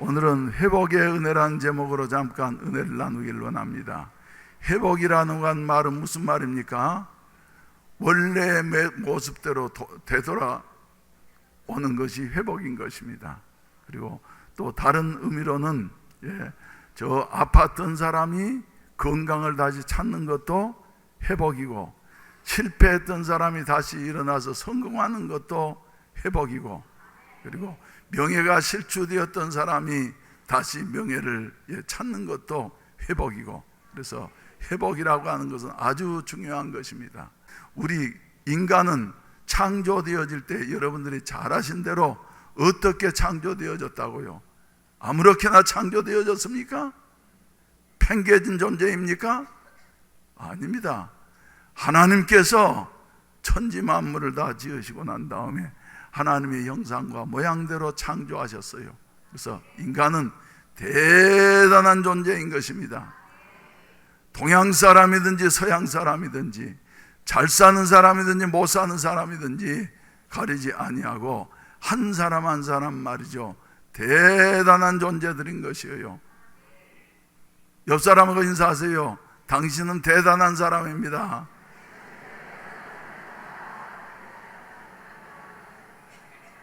오늘은 회복의 은혜라는 제목으로 잠깐 은혜를 나누길 원합니다. 회복이라는 건 말은 무슨 말입니까? 원래의 모습대로 도- 되돌아 오는 것이 회복인 것입니다. 그리고 또 다른 의미로는 예, 저 아팠던 사람이 건강을 다시 찾는 것도 회복이고 실패했던 사람이 다시 일어나서 성공하는 것도 회복이고 그리고 명예가 실추되었던 사람이 다시 명예를 예, 찾는 것도 회복이고 그래서 회복이라고 하는 것은 아주 중요한 것입니다. 우리 인간은 창조되어질 때 여러분들이 잘 아신 대로 어떻게 창조되어졌다고요? 아무렇게나 창조되어졌습니까? 팽개진 존재입니까? 아닙니다. 하나님께서 천지 만물을 다 지으시고 난 다음에 하나님의 형상과 모양대로 창조하셨어요. 그래서 인간은 대단한 존재인 것입니다. 동양 사람이든지 서양 사람이든지 잘 사는 사람이든지 못 사는 사람이든지 가리지 아니하고 한 사람 한 사람 말이죠. 대단한 존재들인 것이에요. 옆 사람하고 인사하세요. 당신은 대단한 사람입니다.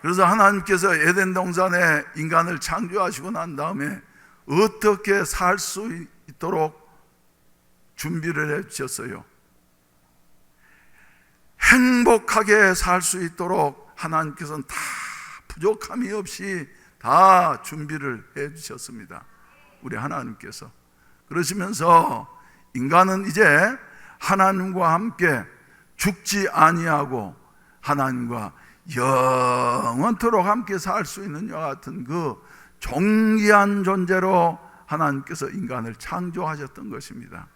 그래서 하나님께서 에덴 동산에 인간을 창조하시고 난 다음에 어떻게 살 수 있도록 준비를 해 주셨어요. 행복하게 살 수 있도록 하나님께서는 다 부족함이 없이 다 준비를 해 주셨습니다. 우리 하나님께서. 그러시면서 인간은 이제 하나님과 함께 죽지 아니하고 하나님과 영원토록 함께 살 수 있는 와 같은 그 존귀한 존재로 하나님께서 인간을 창조하셨던 것입니다.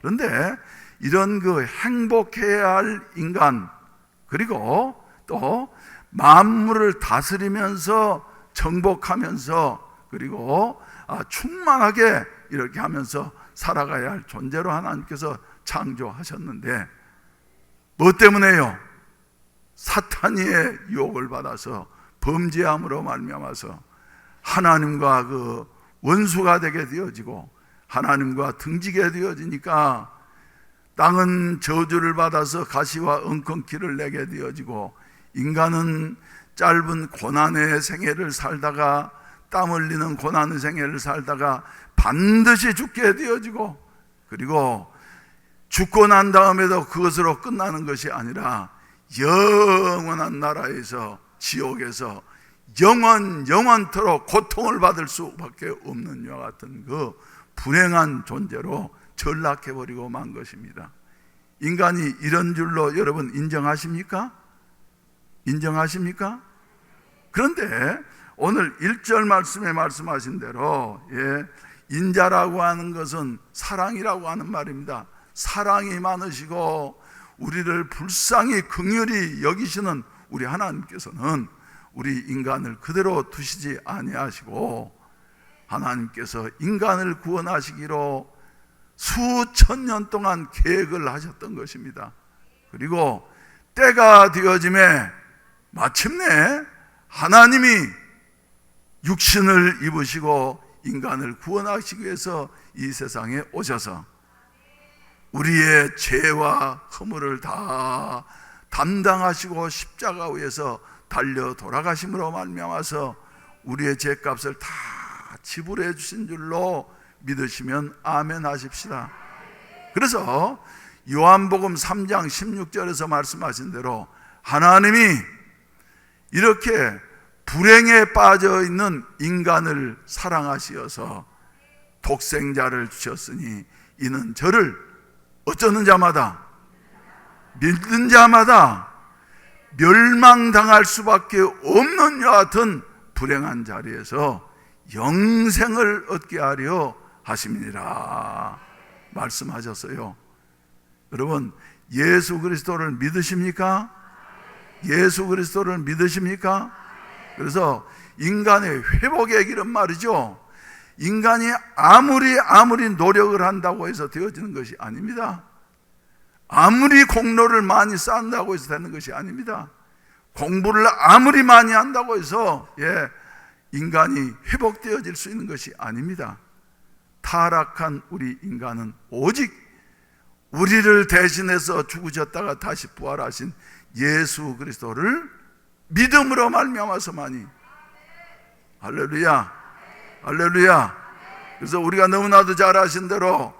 그런데 이런 그 행복해야 할 인간 그리고 또 만물을 다스리면서 정복하면서 그리고 아, 충만하게 이렇게 하면서 살아가야 할 존재로 하나님께서 창조하셨는데 뭐 때문에요? 사탄의 유혹을 받아서 범죄함으로 말미암아서 하나님과 그 원수가 되게 되어지고 하나님과 등지게 되어지니까 땅은 저주를 받아서 가시와 엉겅퀴를 내게 되어지고 인간은 짧은 고난의 생애를 살다가 땀 흘리는 고난의 생애를 살다가 반드시 죽게 되어지고 그리고 죽고 난 다음에도 그것으로 끝나는 것이 아니라 영원한 나라에서 지옥에서 영원 영원토록 고통을 받을 수밖에 없는 이와 같은 그 불행한 존재로 전락해 버리고 만 것입니다. 인간이 이런 줄로 여러분 인정하십니까? 인정하십니까? 그런데 오늘 1절 말씀에 말씀하신 대로 예, 인자라고 하는 것은 사랑이라고 하는 말입니다. 사랑이 많으시고 우리를 불쌍히 긍휼히 여기시는 우리 하나님께서는 우리 인간을 그대로 두시지 아니하시고 하나님께서 인간을 구원하시기로 수천 년 동안 계획을 하셨던 것입니다. 그리고 때가 되어짐에 마침내 하나님이 육신을 입으시고 인간을 구원하시기 위해서 이 세상에 오셔서 우리의 죄와 허물을 다 담당하시고 십자가 위에서 달려 돌아가심으로 말미암아서 우리의 죄값을 다 지불해 주신 줄로 믿으시면 아멘 하십시다. 그래서 요한복음 3장 16절에서 말씀하신 대로 하나님이 이렇게 불행에 빠져 있는 인간을 사랑하시어서 독생자를 주셨으니 이는 저를 어쩌는 자마다 믿는 자마다 멸망당할 수밖에 없는 여 같은 불행한 자리에서 영생을 얻게 하려 하심이니라 말씀하셨어요. 여러분 예수 그리스도를 믿으십니까? 예수 그리스도를 믿으십니까? 그래서 인간의 회복의 길은 말이죠. 인간이 아무리 아무리 노력을 한다고 해서 되어지는 것이 아닙니다. 아무리 공로를 많이 쌓는다고 해서 되는 것이 아닙니다. 공부를 아무리 많이 한다고 해서 예, 인간이 회복되어질 수 있는 것이 아닙니다. 타락한 우리 인간은 오직 우리를 대신해서 죽으셨다가 다시 부활하신 예수 그리스도를 믿음으로 말미암아서만이 할렐루야 할렐루야 그래서 우리가 너무나도 잘 아신 대로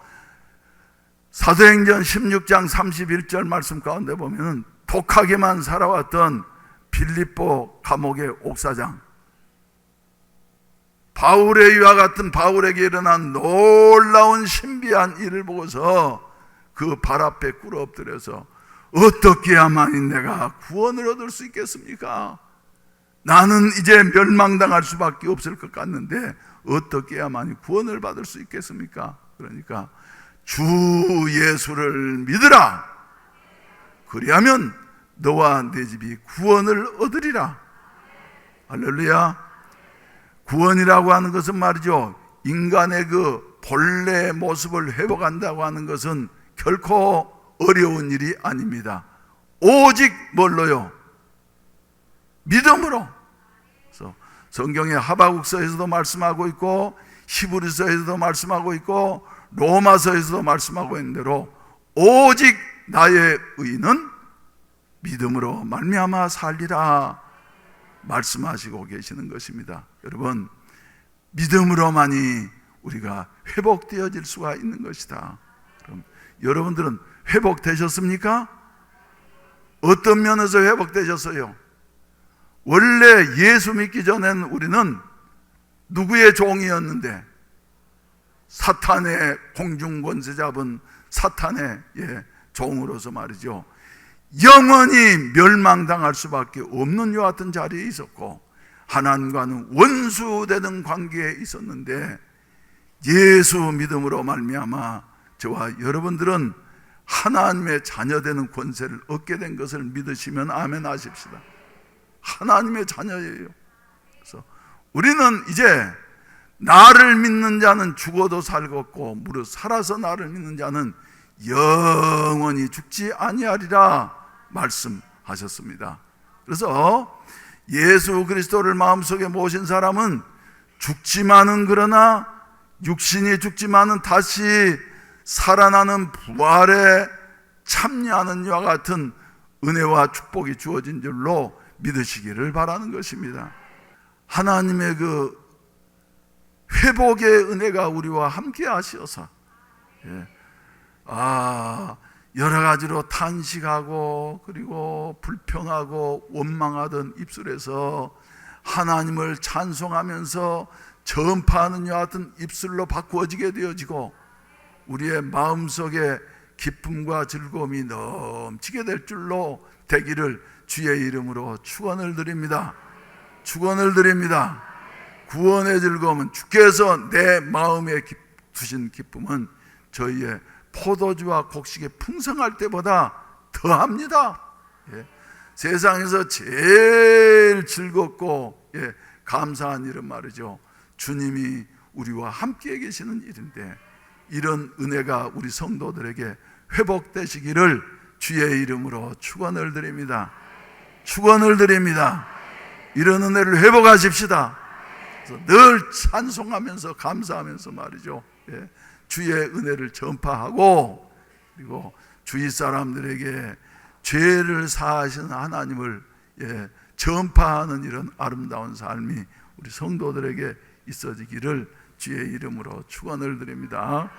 사도행전 16장 31절 말씀 가운데 보면은 독하게만 살아왔던 빌립보 감옥의 옥사장 바울의 이와 같은 바울에게 일어난 놀라운 신비한 일을 보고서 그 발 앞에 꿇어 엎드려서 어떻게 해야만이 내가 구원을 얻을 수 있겠습니까? 나는 이제 멸망당할 수밖에 없을 것 같는데 어떻게 해야만이 구원을 받을 수 있겠습니까? 그러니까 주 예수를 믿으라. 그리하면 너와 내 집이 구원을 얻으리라. 할렐루야. 구원이라고 하는 것은 말이죠. 인간의 그 본래 모습을 회복한다고 하는 것은 결코 어려운 일이 아닙니다. 오직 뭘로요? 믿음으로. 성경의 하바국서에서도 말씀하고 있고 히브리서에서도 말씀하고 있고 로마서에서도 말씀하고 있는 대로 오직 나의 의는 믿음으로 말미암아 살리라 말씀하시고 계시는 것입니다. 여러분 믿음으로만이 우리가 회복되어질 수가 있는 것이다. 그럼 여러분들은 회복되셨습니까? 어떤 면에서 회복되셨어요? 원래 예수 믿기 전엔 우리는 누구의 종이었는데 사탄의 공중 권세 잡은 사탄의 예, 종으로서 말이죠. 영원히 멸망당할 수밖에 없는 요 같은 자리에 있었고 하나님과는 원수되는 관계에 있었는데 예수 믿음으로 말미암아 저와 여러분들은 하나님의 자녀되는 권세를 얻게 된 것을 믿으시면 아멘 하십시다. 하나님의 자녀예요. 그래서 우리는 이제 나를 믿는 자는 죽어도 살겠고 무릇 살아서 나를 믿는 자는 영원히 죽지 아니하리라 말씀하셨습니다. 그래서 예수 그리스도를 마음속에 모신 사람은 죽지만은 그러나 육신이 죽지만은 다시 살아나는 부활에 참여하는 이와 같은 은혜와 축복이 주어진 줄로 믿으시기를 바라는 것입니다. 하나님의 그 회복의 은혜가 우리와 함께 하시어서 예. 아 여러 가지로 탄식하고 그리고 불평하고 원망하던 입술에서 하나님을 찬송하면서 전파하는 이와 같은 입술로 바꾸어지게 되어지고 우리의 마음속에 기쁨과 즐거움이 넘치게 될 줄로 되기를 주의 이름으로 축원을 드립니다. 축원을 드립니다. 구원의 즐거움은 주께서 내 마음에 두신 기쁨은 저희의 포도주와 곡식이 풍성할 때보다 더합니다. 예. 세상에서 제일 즐겁고 예, 감사한 일은 말이죠. 주님이 우리와 함께 계시는 일인데 이런 은혜가 우리 성도들에게 회복되시기를 주의 이름으로 축원을 드립니다. 축원을 드립니다. 이런 은혜를 회복하십시다. 늘 찬송하면서 감사하면서 말이죠. 예. 주의 은혜를 전파하고 그리고 주위 사람들에게 죄를 사하시는 하나님을 예, 전파하는 이런 아름다운 삶이 우리 성도들에게 있어지기를 주의 이름으로 축원을 드립니다.